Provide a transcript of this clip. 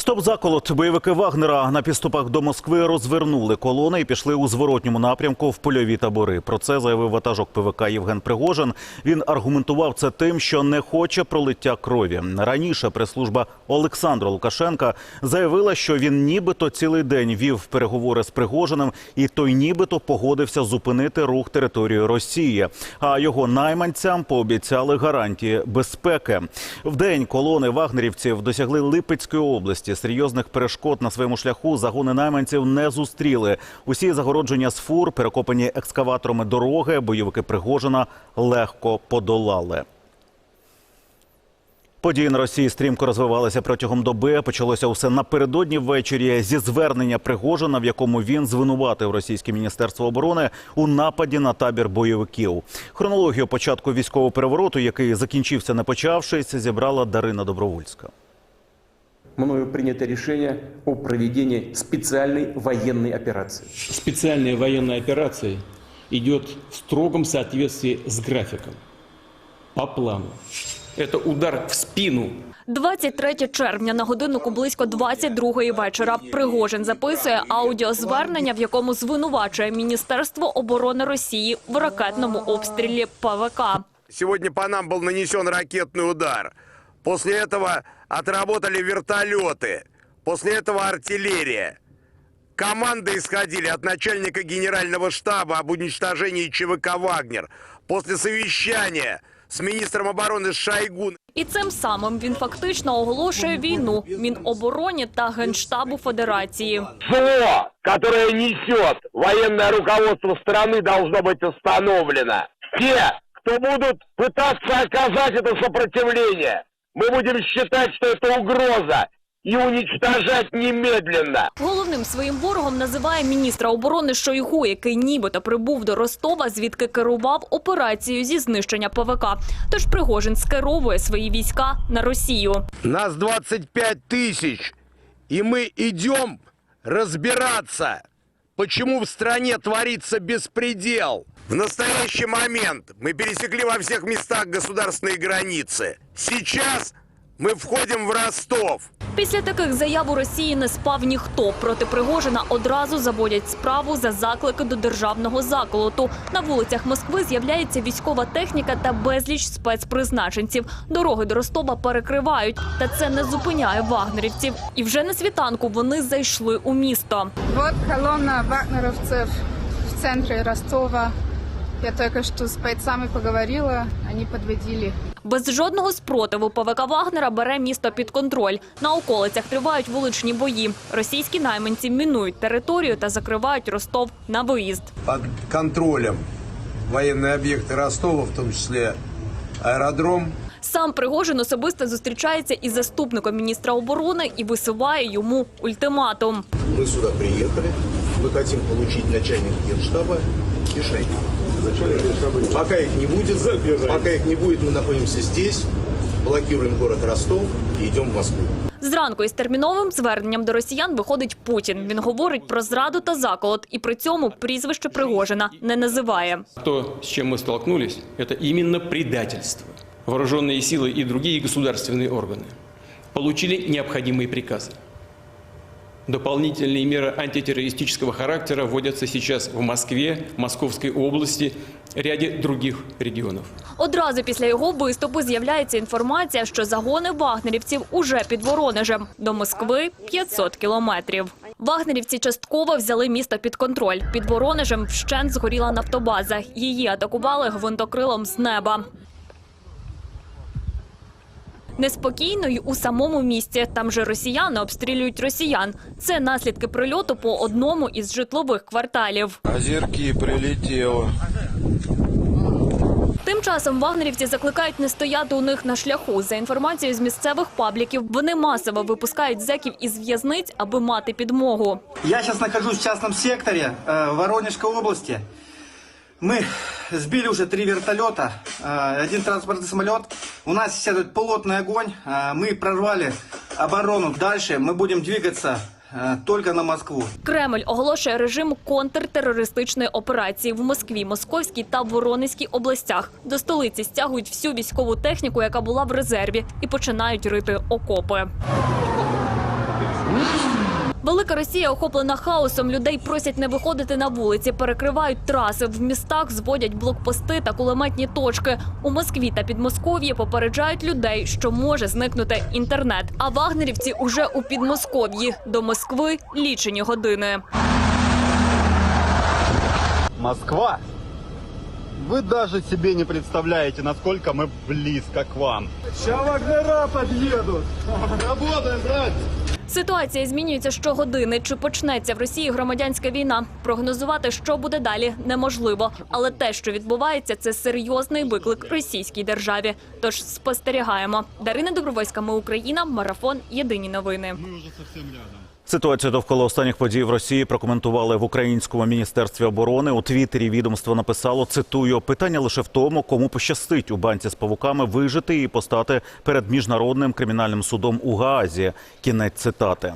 Стоп заколот. Бойовики Вагнера на підступах до Москви розвернули колони і пішли у зворотньому напрямку в польові табори. Про це заявив ватажок ПВК Євген Пригожин. Він аргументував це тим, що не хоче пролиття крові. Раніше прес-служба Олександра Лукашенка заявила, що він нібито цілий день вів переговори з Пригожиним, і той нібито погодився зупинити рух території Росії. А його найманцям пообіцяли гарантії безпеки. В день колони вагнерівців досягли Липецької області. Серйозних перешкод на своєму шляху загони найманців не зустріли. Усі загородження з фур, перекопані екскаваторами дороги, бойовики Пригожина легко подолали. Події на Росії стрімко розвивалися протягом доби. Почалося усе напередодні ввечері зі звернення Пригожина, в якому він звинуватив російське міністерство оборони у нападі на табір бойовиків. Хронологію початку військового перевороту, який закінчився не почавшись, зібрала Дарина Добровольська мною принято решение о проведении специальной военной операции. Специальная военная операция идет в строгом соответствии с графиком, по плану. Это удар в спину 23 червня на годиннику близько 22-ї вечора Пригожин записує аудіозвернення, в якому звинувачує Міністерство оборони Росії в ракетному обстрілі ПВК. Сегодня по нам был нанесен ракетный удар. После этого отработали вертолеты. После этого артиллерия. Команды исходили от начальника генерального штаба об уничтожении ЧВК «Вагнер». После совещания с министром обороны Шойгу І цим самим він фактично оголошує війну Мінобороні та Генштабу Федерації. зло, которое несет военное руководство страны, должно быть установлено. Те, кто будут пытаться оказать это сопротивление, мы будем считать, что это угроза и уничтожать немедленно. Головним своїм ворогом називає міністра оборони Шойгу, який нібито прибув до Ростова, звідки керував операцією зі знищення ПВК. Тож Пригожин скеровує свої війська на Росію. Нас 25 тысяч, и мы идем разбираться, Почему в стране творится беспредел. В настоящий момент мы пересекли во всех местах государственные границы. Сейчас мы входим в Ростов. Після таких заяв у Росії не спав ніхто. Проти Пригожина одразу заводять справу за заклики до державного заколоту. На вулицях Москви з'являється військова техніка та безліч спецпризначенців. Дороги до Ростова перекривають, та це не зупиняє вагнерівців. І вже на світанку вони зайшли у місто. Вот колонна вагнеровцев в центре Ростова. Я только что с бойцами поговорила, они подводили. Без жодного спротиву ПВК Вагнера бере місто під контроль. На околицях тривають вуличні бої. Російські найманці мінують територію та закривають Ростов на виїзд. под контролем военные объекты Ростова, в том числе аэродром. Сам Пригожин особисто зустрічається із заступником міністра оборони і висуває йому ультиматум. Мы сюда приехали, мы хотим получить начальника генштаба и Шойгу. Пока их не будет, пока их не будет, мы находимся здесь, блокируем город Ростов и идем в Москву. Зранку із терміновим зверненням до росіян виходить Путін. Він говорить про зраду та заколот, і при цьому прізвище Пригожина не називає. То, с чем мы столкнулись, это именно предательство. Вооруженные силы и другие государственные органы получили необходимые приказы. Дополнительные меры антитеррористического характера вводятся сейчас в Москве, Московской области, ряде других регионов. Одразу після його виступу з'являється інформація, що загони вагнерівців уже під Воронежем. До Москви 500 кілометрів. Вагнерівці частково взяли місто під контроль. Під Воронежем вщент згоріла нафтобаза. Її атакували гвинтокрилом з неба. Неспокійно й у самому місті. Там же росіяни обстрілюють росіян. Це наслідки прильоту по одному із житлових кварталів. Озерки прилетело. Тим часом вагнерівці закликають не стояти у них на шляху. За інформацією з місцевих пабліків, вони масово випускають зеків із в'язниць, аби мати підмогу. Я сейчас нахожусь в частном секторе э, Воронежской области. Мы сбили уже три вертолета, э, один транспортный самолет. У нас сейчас идет плотный огонь. Э, мы прорвали оборону. Дальше мы будем двигаться э, только на Москву. Кремль оголошує режим контртерористичної операції в Москві, Московській та Воронезькій областях. До столиці стягують всю військову техніку, яка була в резерві, і починають рити окопи. Велика Росія охоплена хаосом. Людей просять не виходити на вулиці, перекривають траси. В містах зводять блокпости та кулеметні точки. У Москві та Підмосков'ї попереджають людей, що може зникнути інтернет. А вагнерівці уже у Підмосков'ї. До Москви лічені години. Москва. Вы даже себе не представляете, насколько мы близко к вам. Сейчас вагнера подъедут. Работаем, брат. Ситуація змінюється щогодини. Чи почнеться в Росії громадянська війна? Прогнозувати, що буде далі, неможливо. Але те, що відбувається, це серйозний виклик російській державі. Тож спостерігаємо. Дарина Добровольська, ми Україна, марафон. Єдині новини. Ми вже зовсім рядом. Ситуацію довкола останніх подій в Росії прокоментували в українському міністерстві оборони. У Твіттері відомство написало: цитую: питання лише в тому, кому пощастить у банці з павуками вижити і постати перед міжнародним кримінальним судом у Гаазі. Кінець цитати.